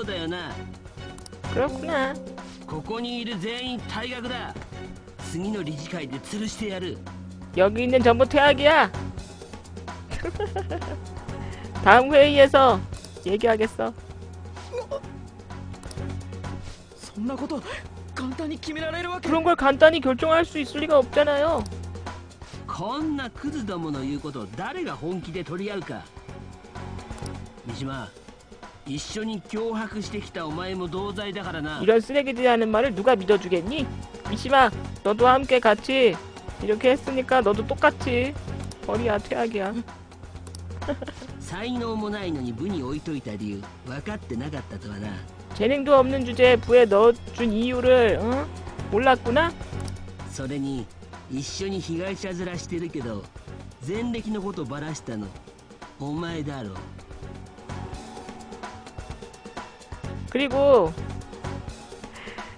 そうだよな 그렇구나. ここにいる全員退学だ次の理事会で吊るしてやる 여기 있는 전부 퇴학이야. 다음 회의에서 얘기하겠어. そんなこと簡単に決められるわけ 그런 걸 간단히 결정할 수 있을 리가 없잖아요. こんなクズどもの言うことを誰が本気で取り合うか三島 一緒に脅迫してきたお前も同罪だからな 이런 쓰레기들이 하는 말을 누가 믿어주겠니? 미시마, 너도 함께 같이 이렇게 했으니까 너도 똑같이 벌이야 퇴학이야. 才能もないのに部に置いといた理由分かってなかったとはな 재능도 없는 주제에 부에 넣어준 이유를 어? 몰랐구나? それに一緒に被害者面してるけど前歴のことばらしたのお前だろ 그리고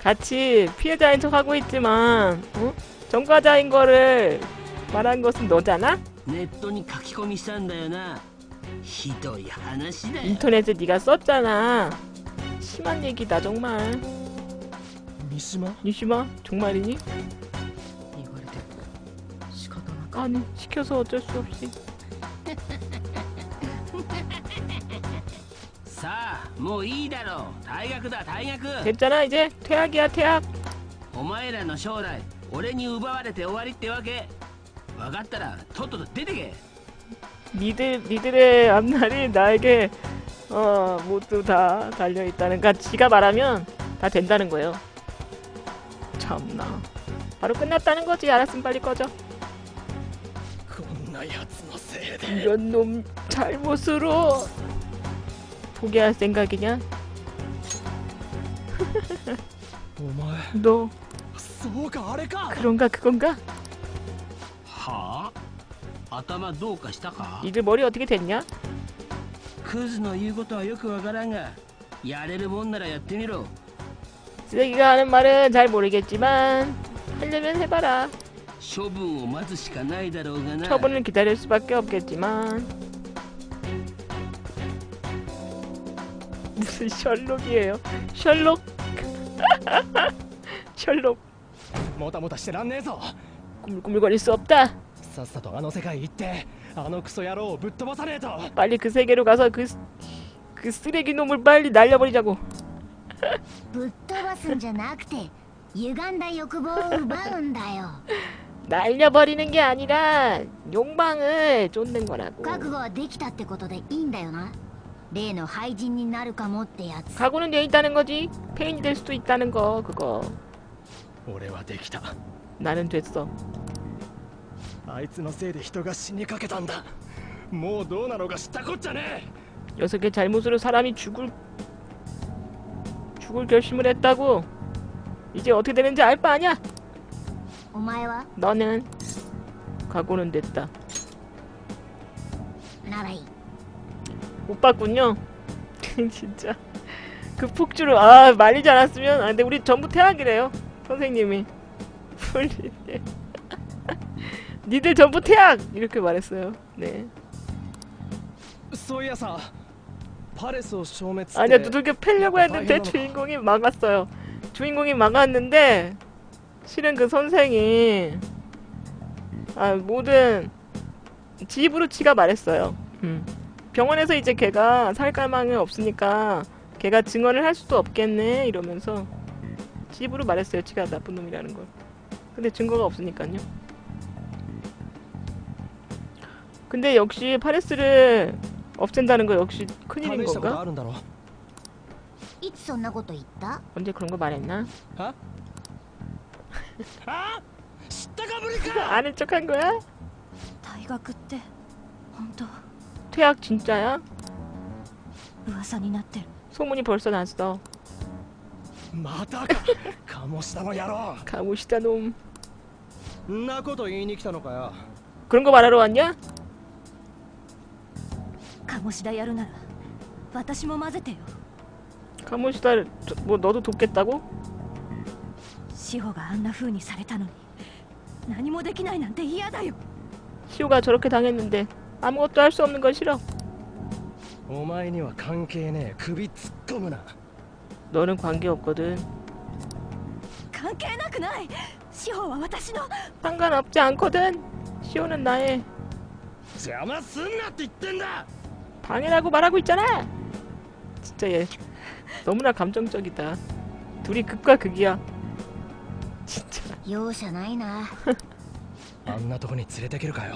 같이 피해자인 척 하고 있지만 응? 전과자인 거를 말한 것은 너잖아? 인터넷에 네가 썼잖아 심한 얘기다 정말 미시마? 미시마? 정말이니? 아니 시켜서 어쩔 수 없이 もういいだろう退学だ退学 됐잖아 이제 퇴학이야 퇴학. お前らの将来俺に奪われて終わりってわけ分かったらとっとと出てけ 니들 니들의 앞날이 나에게 어 모두 다 달려 있다는 가 지가 말하면 다 된다는 거예요. 참나. 바로 끝났다는 거지. 알았으면 빨리 꺼져. こんなやつのせいで 이런 놈 잘못으로 포기할 생각이냐? 너 그런가 그건가? 이들 머리 어떻게 됐냐? 쓰레기가 하는 말은 잘 모르겠지만 하려면 해봐라. 처분을 기다릴 수밖에 없겠지만. 무슨 셜록이에요? 셜록? 셜록 もたもたしてらんねえぞ 꾸물꾸물거릴 수 없다. さっさとあの世界行ってあのクソ野郎をぶっ飛ばさねえと 빨리 그 세계로 가서 그, 쓰- 그 쓰레기 놈을 빨리 날려버리자고. ぶっ飛ばすんじゃなくて歪んだ欲望を奪うんだよ 날려버리는 게 아니라 욕망을 쫓는 거라고. 覚悟はできたってことでいいんだよな 例の廃人になるかもってやつ 각오는 돼 있다는 거지. 페인이 될 수도 있다는 거 그거. 俺はできた 나는 됐어. あいつのせいで人が死にかけたんだもうどうなのか知ったこっちゃね 녀석의 잘못으로 사람이 죽을 죽을 결심을 했다고. 이제 어떻게 되는지 알 바 아니야. お前は 너는 각오는 됐다. ならいい 못 봤군요. 진짜. 그 폭주를 아 말리지 않았으면 아 근데 우리 전부 태학이래요 선생님이. 풀리네 니들 전부 태학! 이렇게 말했어요. 네. 소야사 파레스 소滅 아니야 두들겨 패려고 했는데 주인공이 막았어요. 주인공이 막았는데 실은 그 선생이 아 모든 지브루치가 말했어요. 음. 병원에서 이제 걔가 살 갈망이 없으니까 걔가 증언을 할 수도 없겠네 이러면서 지 입으로 말했어요. 지가 나쁜 놈이라는 걸. 근데 증거가 없으니까요. 근데 역시 파레스를 없앤다는 거 역시 試 큰일인 したこと 건가? あるんだろいつそんなこと言った 언제 그런 거 말했나? はあ知ったかぶりか 아는 척한 거야? 退学って本当 퇴학 진짜야? 噂になってる 소문이 벌써 났어. またか鴨志田の野郎 가무시다 놈. んなこと言いに来たのかよ 그런 거 말하러 왔냐? 鴨志田やるなら私も混ぜてよ 가무시다를 저- 뭐 너도 돕겠다고? 志保があんな風にされたのに何もできないなんて嫌だよ 시호가 저렇게 당했는데 아무것도 할 수 없는 건 싫어. お前には関係ねえ首突っ込むな 너는 관계 없거든. 関係なくない志保は私の 상관없지 않거든. 시오는 나의 邪魔すんなって言ってんだ 방해라고 말하고 있잖아. 진짜 얘 너무나 감정적이다. 둘이 극과 극이야. 진짜 容赦ないなあんなとこに連れてけるかよ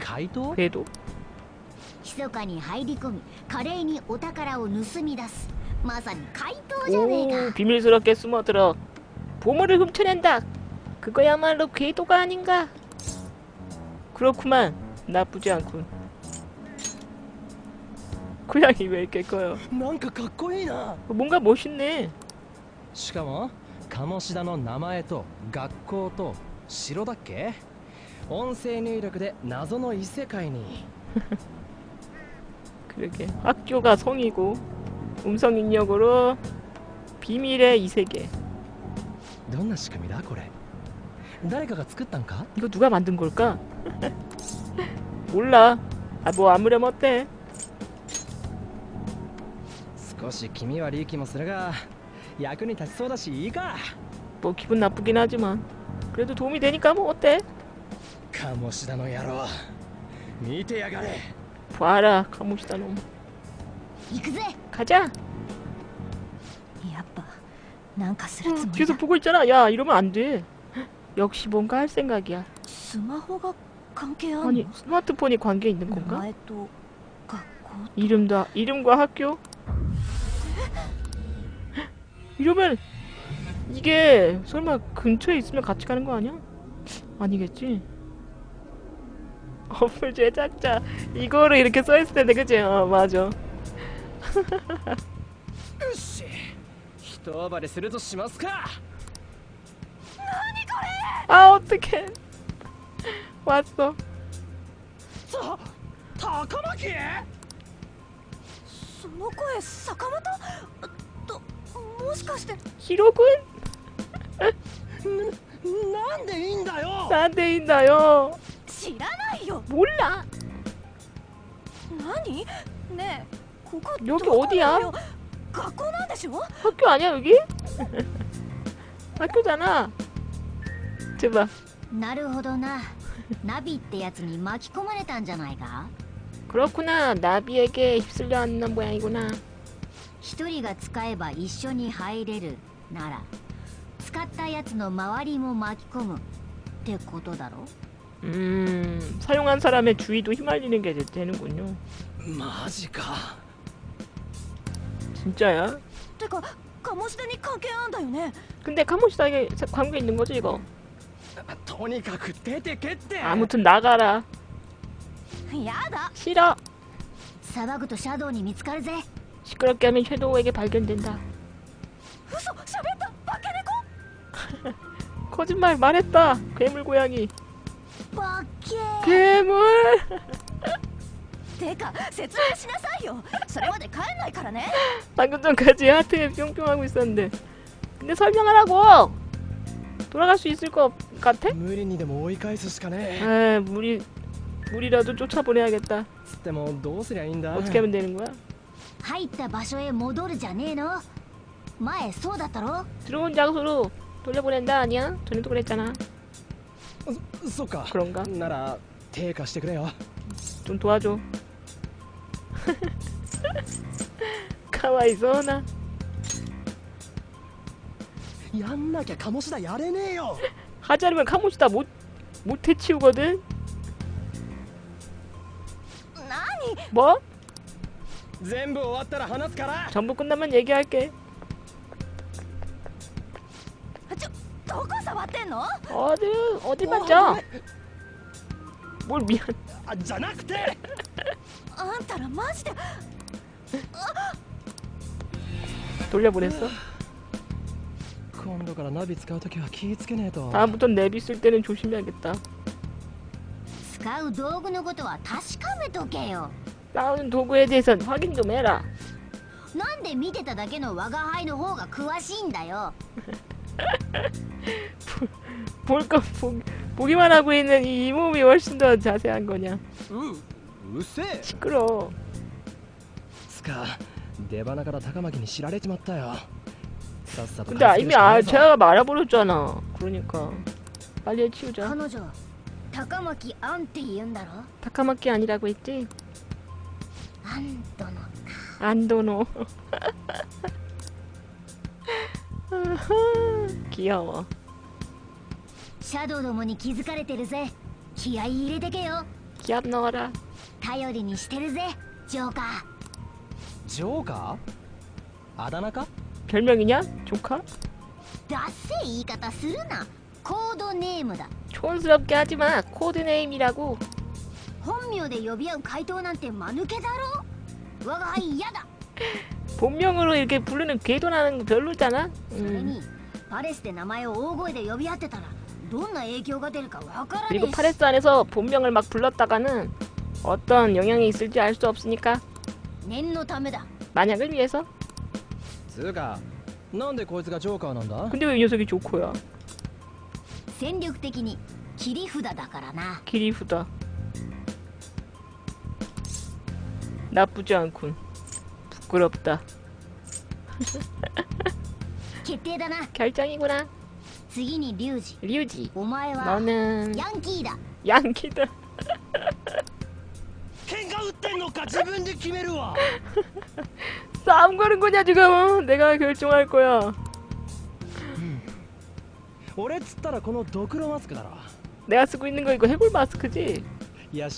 怪盗 그래도 密かに入り込み華麗にお宝を盗み出すまさに怪盗じゃねえ 오 か 비밀스럽게 숨어들어 보물을 훔쳐낸다. 그거야말로 궤도가 아닌가? 그렇구만. 나쁘지 않군. 고양이 왜 이렇게 커요? なんかかっこいいな 뭔가 멋있네. しかも鴨志田の名前と学校と城だっけ 音声入力で謎の異世界に 그러게. 학교가 성이고 음성 입력으로 비밀의 이 세계. どんな仕組みだこれ誰かが作ったんか 이거 누가 만든 걸까? 몰라. 아 뭐 아무렴 어때? 少し気味悪い気もするが役に立ちそうだしいいか 뭐 기분 나쁘긴 하지만 그래도 도움이 되니까 뭐 어때? 鴨志田の野郎見てやがれ 봐라 가봅시다 놈. 行くぜ 가자. やっぱなんかするつもり 뒤에서 だ 보고 있잖아. 야 이러면 안 돼. 역시 뭔가 할 생각이야. スマホが関係ある 아니 の 스마트폰이 관계 있는 名 건가? 前と学校 이름다 이름과 학교? 이러면 이게 설마 근처에 있으면 같이 가는 거 아니야? 아니겠지? 어플 제작자 이거를 이렇게 써있을 텐데 그치? 어 맞아 よし一暴れするとしますか 아 어떡해 왔어 さ高巻その声坂本ともしかして 히로군? なんでいいんだよ 나한테 있나요? 知らないよ 몰라 何ねえここ 여기 どこ 어디야? なのよ学校なんでしょ 학교 아니야 여기? 학교잖아 제발 なるほどなナビってやつに巻き込まれたんじゃないか 그렇구나 나비에게 휩쓸려 앉는 모양이구나 一人が使えば一緒に入れるなら使ったやつの周りも巻き込むってことだろ 음, 사용한 사람의 주의도 휘말리는 게 되는군요. 마지가. 진짜야? 내가 가모시다니 관계한다よね. 근데 가모시다에 관계 있는 거지 이거. 아무튼 나가라. 싫어. 시끄럽게 하면 섀도우에게 발견된다. 거짓말 말했다. 괴물 고양이. 괴물 てか説明しなさいよそれまで帰んないからね 방금 전까지 하트에 뿅뿅하고 있었는데 근데 설명하라고 돌아갈 수 있을 것 같아? 無理にでも追い返すしかね 에 무리 무리라도 쫓아보내야겠다 つってもどうすりゃいいんだ 어떻게 하면 되는 거야? 入った場所へ戻るじゃねえの前そうだったろ 들어온 장소로 돌려보낸다 아니야? 전에도 그랬잖아 そっか 그런가? なら手貸してくれよ 좀 도와줘 가와이소나 やんなきゃ鴨志田やれねえよ 하지 않으면 카모시다 못, 못 해치우거든 何 뭐? 全部終わったら話すから 전부 끝나면 얘기할게 どこ触ってんの 어디 어디 お 맞죠? ごめん 뭘 미안 あじゃなくてあんたらマジで 돌려보냈어? 今度からナビ使うときは気ぃつけねえと 다음부터 내비 쓸 때는 조심해야겠다. 使う道具のことは確かめとけよ 싸우는 도구에 대해서 확인 좀 해라. なんで見てただけの我が輩の方が詳しいんだよ 볼 거 보기만 하고 있는 이 이몸이 훨씬 더 자세한 거냐. ううせえ 시끄러. つか出花から高巻に知られちまったよさっさと 근데 片付 이미 けるしかね 아 えぞ 제가 말아버렸잖아. 그러니까 빨리 치우자. 彼女高巻アンって言うんだろ 타카마키 아니라고 했지? アントの 안도노. 아, 귀여워. 샤도우 도모니 기즈카레테르제. 기아이 이레데게요. 기합 넣어라. 다이어리니 시테르제. 조가. 조가? 아다나까? 별명이냐? 조카? 다세 이가다 쓰르나. 코드네임다. 촌스럽게 하지 마. 코드네임이라고. 혼묘で呼び合う回答なんて間抜けだろ我が輩嫌だ 본명으로 이렇게 부르는 궤도 나는 거 별로잖아. それ 음. にパレスで名前を大声で呼び合ってたらどんな影響が出るかわからね 그리고 えし 파레스 안에서 본명을 막 불렀다가는 어떤 영향이 있을지 알 수 없으니까 念のためだ 만약을 위해서. つうかなんでこいつがジョーカーなんだ 근데 왜 이 녀석이 조커야? 戦力的に切り札だからな 기리후다. 나쁘지 않군. 부끄럽다. 결정이구나. 류지. 너는 양키다. 싸움 거는 거냐 지금? 내가 결정할 거야. 내가 쓰고 있는 거 이거 해골 마스크지? 야,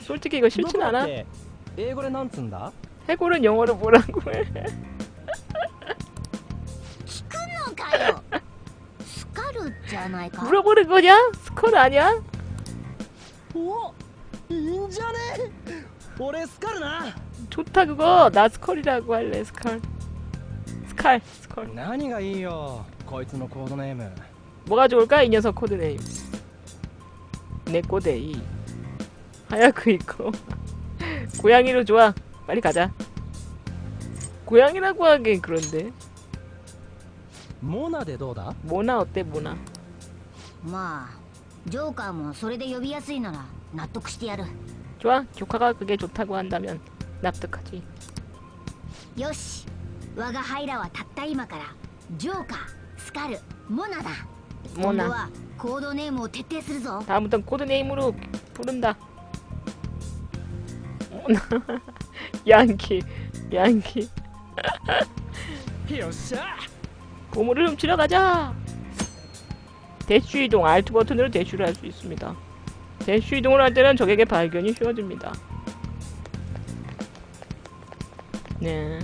솔직히 이거 싫진 않아? て英語でなんつんだ 해골은 영어로 뭐라고 해? 聞くのかよスカルじゃないか 물어보는 거냐? 스컬 아니야? おいいんじゃね俺スカルな 좋다 그거. 나 스컬이라고 할래 스컬. 스칼 스컬. 何がいいよこいつのコードネーム 뭐가 좋을까 이 녀석 코드네임. 네꼬데이. 하얗고 있고. 고양이로 좋아. 빨리 가자. 고양이라고 하긴 그런데. 모나 대도다. 모나 어때 모나? 마, 조카모 뭐 소리대 요비야스이나라 납득시티야르. 좋아. 조카가 그게 좋다고 한다면 납득하지. 요시. 와가 하이라와 닷다 이마카라 조카, 스카르, 모나다. 모나. 뭐 다음부턴 코드네임으로 부른다. 양키 양키 보물을 훔치러 가자. 대쉬 이동 알트 버튼으로 대쉬를 할 수 있습니다. 대쉬 이동을 할 때는 적에게 발견이 쉬워집니다. 네.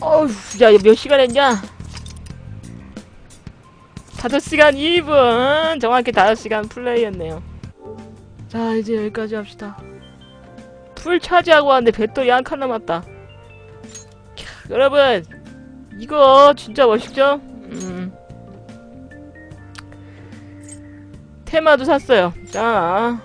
어휴 야몇 시간 했냐? 5시간 2분. 정확히 5시간 플레이였네요. 자, 이제 여기까지 합시다. 풀 차지하고 왔는데 배터리 한 칸 남았다. 캬, 여러분, 이거 진짜 멋있죠? 음. 테마도 샀어요. 자,